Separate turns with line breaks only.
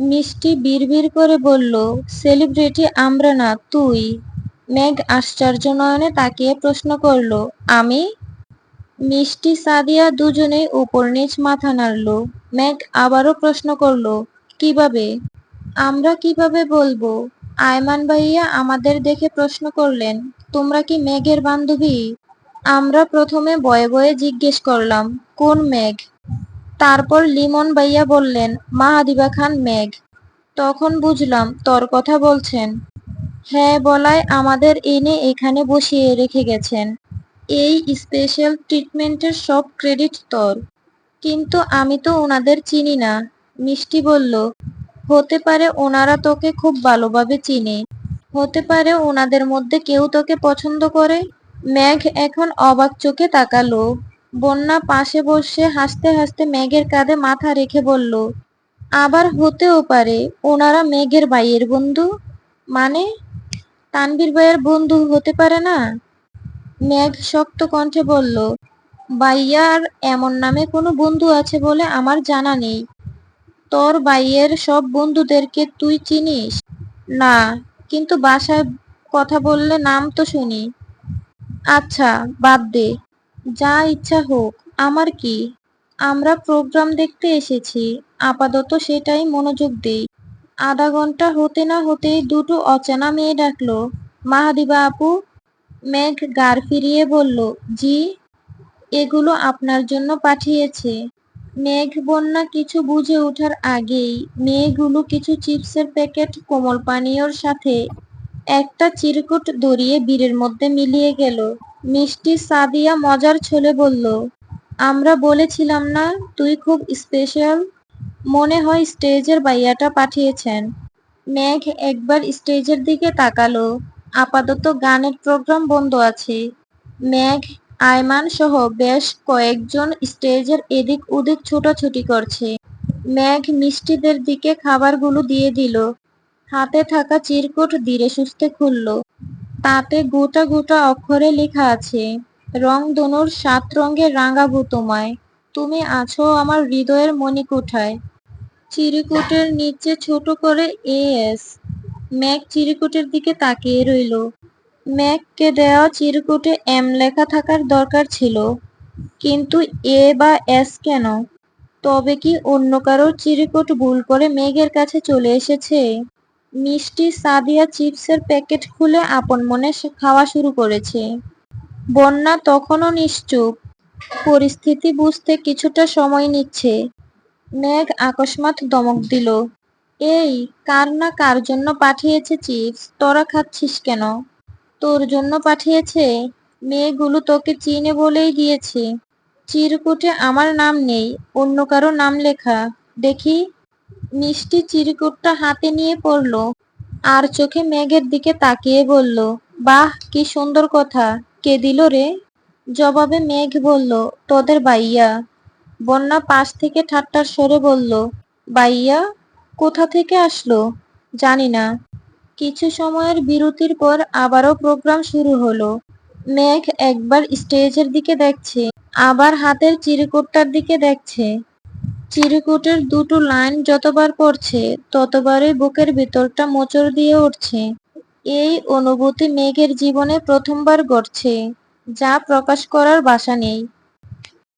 মিষ্টি বিড়বিড় করে বলল, সেলিব্রিটি আমরা না, তুই? মেঘ আশ্চর্য নয়নে তাকিয়ে প্রশ্ন করল, আমি? মিষ্টি সাদিয়া দুজনেই উপর নিচ মাথা নাড়ল। মেঘ আবারও প্রশ্ন করল, কীভাবে? আমরা কীভাবে বলব? আয়মান ভাইয়া আমাদের দেখে প্রশ্ন করলেন, তোমরা কি মেঘের বান্ধবী? আমরা প্রথমে বয়ে বয়ে জিজ্ঞেস করলাম, কোন মেঘ? তারপর লিমন ভাইয়া বললেন মাহাদিবা খান মেঘ। তখন বুঝলাম, তোর কথা বলছেন। হ্যাঁ বলায় আমাদের এনে এখানে বসিয়ে রেখে গেছেন। এই স্পেশাল ট্রিটমেন্টের সব ক্রেডিট তোর। কিন্তু আমি তো ওনাদের চিনি না। মিষ্টি বলল, হতে পারে ওনারা তোকে খুব ভালোভাবে চিনে। হতে পারে ওনাদের মধ্যে কেউ তোকে পছন্দ করে? মেঘ এখন অবাক চোখে তাকালো। বন্যা পাশে বসে হাসতে হাসতে মেঘের কাঁধে মাথা রেখে বলল, আবার হতেও পারে, ওনারা মেঘের ভাইয়ের বন্ধু। মানে তানভীর ভাইয়ের বন্ধু হতে পারে না? মেঘ শক্ত কণ্ঠে বলল ভাইয়ার এমন নামে কোনো বন্ধু আছে বলে আমার জানা নেই। তোর বাইয়ের সব বন্ধুদেরকে তুই চিনিস? না, কিন্তু বাসায় কথা বললে নাম তো শুনি। আচ্ছা বাদ দে। যা ইচ্ছা হোক, আমার কি? আমরা প্রোগ্রাম দেখতে এসেছি, আপাতত সেটাই মনোযোগ দেই। আধা ঘণ্টা হতে না হতেই দুটো অচেনা মেয়ে ডাকলো। মাহাদিবা আপু? মেঘ গাড় ফিরিয়ে বলল, জি, এগুলো আপনার জন্য পাঠিয়েছে। মেঘ বন্যা কিছু বুঝে ওঠার আগেই মেয়েগুলো কিছু চিপসের প্যাকেট, কোমল পানীয়র সাথে একটা চিরকুট দড়িয়ে বীরের মধ্যে মিলিয়ে গেল। মিষ্টি সাদিয়া মজার ছলে বলল, আমরা বলেছিলাম না তুই খুব স্পেশাল মনে হয় স্টেজের বাইয়াটা পাঠিয়েছেন। মেঘ একবার স্টেজের দিকে তাকালো। আপাতত গানের প্রোগ্রাম বন্ধ আছে। মেঘ, আয়মান সহ বেশ কয়েকজন স্টেজের এদিক ওদিক ছোটাছুটি করছে। মেঘ মিষ্টিদের দিকে খাবারগুলো দিয়ে দিল। হাতে থাকা চিরকুট ধীরে সুস্থে খুলল। তাতে গোটা গোটা অক্ষরে লেখা আছে রংধনুর সাত রঙের রাঙাবো তোমায়। তুমি আছো আমার হৃদয়ের মণিকোঠায়। চিরকুটের নিচে ছোট করে এ এস। ম্যাক চিরকুটের দিকে তাকিয়ে রইল। ম্যাককে দেওয়া চিরকুটে এম লেখা থাকার দরকার ছিল। কিন্তু এ বা এস কেন? তবে কি অন্য কারোর চিরকুট ভুল করে মেঘের কাছে চলে এসেছে? মিষ্টি সাদিয়া চিপসের প্যাকেট খুলে আপন মনে খাওয়া শুরু করেছে। বন্যা তখনও নিশ্চুপ। পরিস্থিতি বুঝতে কিছুটা সময় নিচ্ছে। মেঘ আকস্মাত দমক দিল। এই, কার না কার জন্য পাঠিয়েছে চিপস? তোরা খাচ্ছিস কেন? তোর জন্য পাঠিয়েছে? মেয়েগুলো তোকে চিনে বলেই দিয়েছে। চিরকুটে আমার নাম নেই, অন্য কারও নাম লেখা। দেখি। মিষ্টি চিরকুটটা হাতে নিয়ে পড়ল, আর চোখে মেঘের দিকে তাকিয়ে বলল, বাহ, কি সুন্দর কথা, কে দিল রে? জবাবে মেঘ বলল, তোদের বাইয়া। বন্যা পাশ থেকে ঠাট্টার সরে বলল, বাইয়া, কোথা থেকে আসলো? জানি না। কিছু সময়ের বিরতির পর আবারও প্রোগ্রাম শুরু হলো। মেঘ একবার স্টেজের দিকে দেখছে, আবার হাতের চিরকুটটার দিকে দেখছে। চিরকুটের দুটো লাইন যতবার পড়ছে, ততবারই বুকের ভিতরটা মোচড় দিয়ে উঠছে। এই অনুভূতি মেঘের জীবনে প্রথমবার ঘটছে, যা প্রকাশ করার ভাষা নেই।